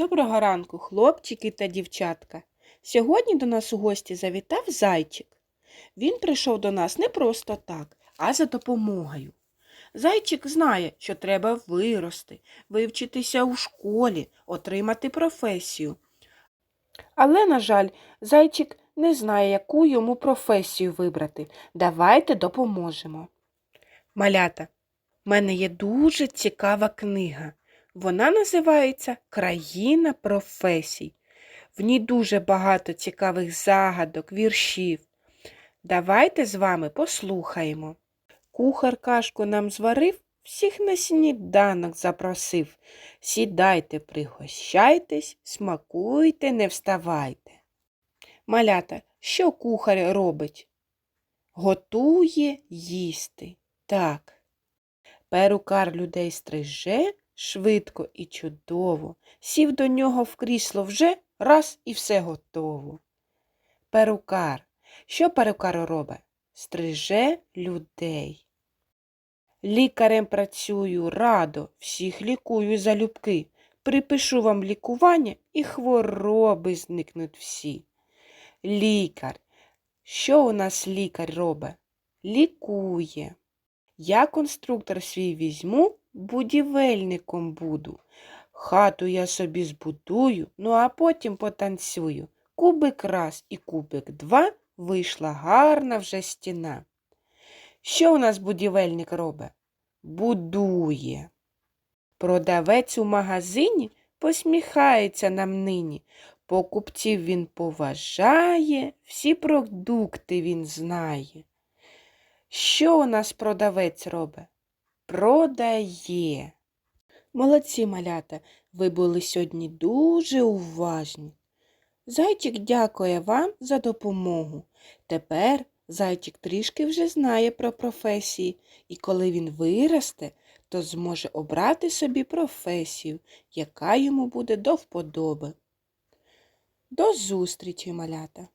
Доброго ранку, хлопчики та дівчатка. Сьогодні до нас у гості завітав зайчик. Він прийшов до нас не просто так, а за допомогою. Зайчик знає, що треба вирости, вивчитися у школі, отримати професію. Але, на жаль, зайчик не знає, яку йому професію вибрати. Давайте допоможемо. Малята, в мене є дуже цікава книга. Вона називається Країна професій. В ній дуже багато цікавих загадок, віршів. Давайте з вами послухаємо. Кухар кашку нам зварив, всіх на сніданок запросив. Сідайте, пригощайтесь, смакуйте, не вставайте. Малята, що кухар робить? Готує їсти. Так. Перукар людей стриже швидко і чудово. Сів до нього в крісло вже раз і все готово. Перукар. Що перукар робить? Стриже людей. Лікарем працюю радо, всіх лікую залюбки. Припишу вам лікування і хвороби зникнуть всі. Лікар. Що у нас лікар робить? Лікує. Я конструктор свій візьму, будівельником буду. Хату я собі збудую, ну а потім потанцюю. Кубик раз і кубик два вийшла гарна вже стіна. Що у нас будівельник робить? Будує. Продавець у магазині посміхається нам нині. Покупців він поважає, всі продукти він знає. Що у нас продавець робить? Продає. Молодці, малята, ви були сьогодні дуже уважні. Зайчик дякує вам за допомогу. Тепер зайчик трішки вже знає про професії, і коли він виросте, то зможе обрати собі професію, яка йому буде до вподоби. До зустрічі, малята!